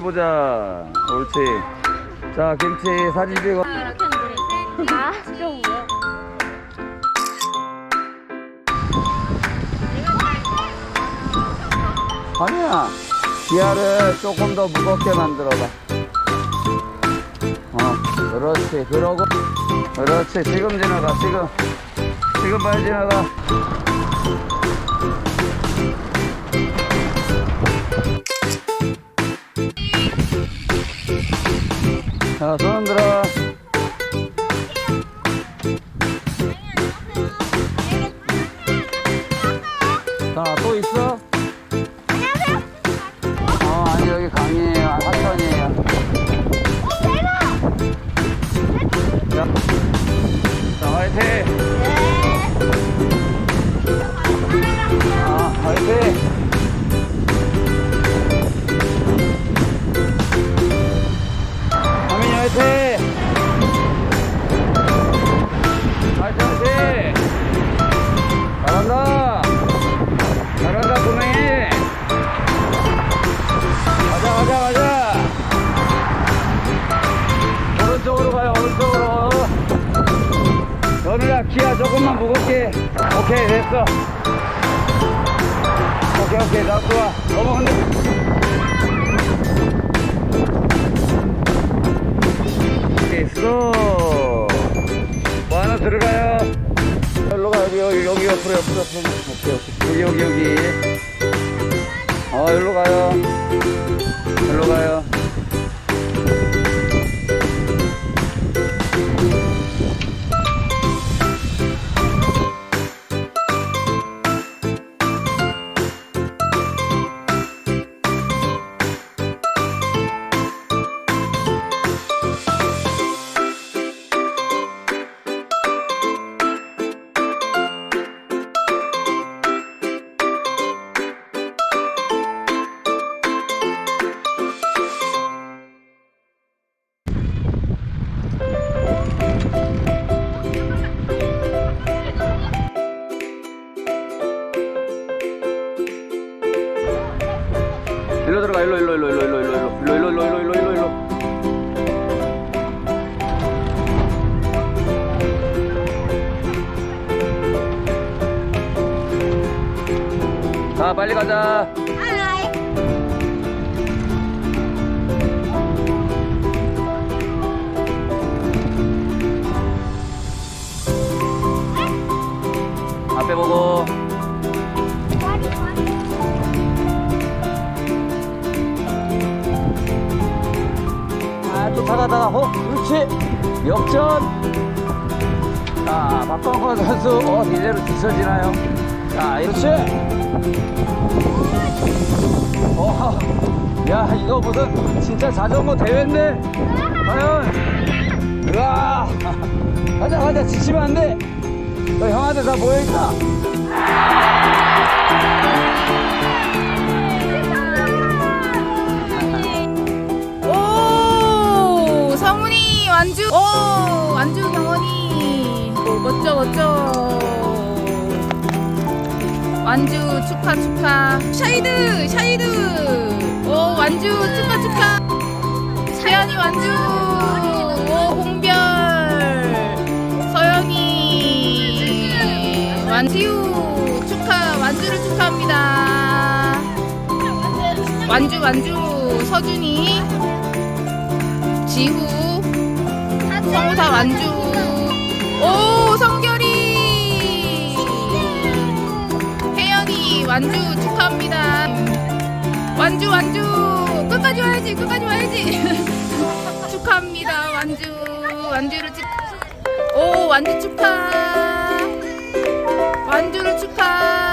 보자. 옳지. 자, 김치 사진 찍어. 아? 아니야. 기아를 조금 더 무겁게 만들어봐. 어, 그렇지. 그러고, 그렇지. 지금 지나가, 지금. 지금 빨리 지나가. Alejandro. 조금만 무겁게. 오케이, 됐어. 오케이, 오케이, 나 좋아. 너무 흔들. 있어. 뭐 하나 들어가요. 여기로 가, 여기, 여기, 여기 옆으로, 옆으로, 옆으로. 오케이, 오케이. 여기, 여기, 여기. 어, 여기로 가요. 여기로 가요. 일로 들어가, 일로, 일로, 일로, 일로, 일로, 일로, 일로, 일로, 일로, 일로, 일로, 일로. 자, 빨리 가자. 가다가, 어, 그렇지. 역전. 자, 박광권 선수, 어, 이대로 뒤처지나요? 자, 그렇지. 어, 야, 이거 무슨 진짜 자전거 대회인데? 과연? 으아! 가자, 가자, 지치면 안 돼. 너 형한테 다 모여있다. 완주. 오 완주 경원이. 오, 멋져 멋져. 완주 축하 축하. 샤이드 샤이드. 오 완주 축하 축하. 세연이 완주. 오 홍별. 서영이. 완지우 축하 완주를 축하합니다. 완주 완주. 서준이. 지후 다 완주. 오 성결이. 혜연이 완주 축하합니다. 완주 완주. 끝까지 와야지 끝까지 와야지. 축하합니다 완주. 완주를 찍... 오 완주 축하. 완주를 축하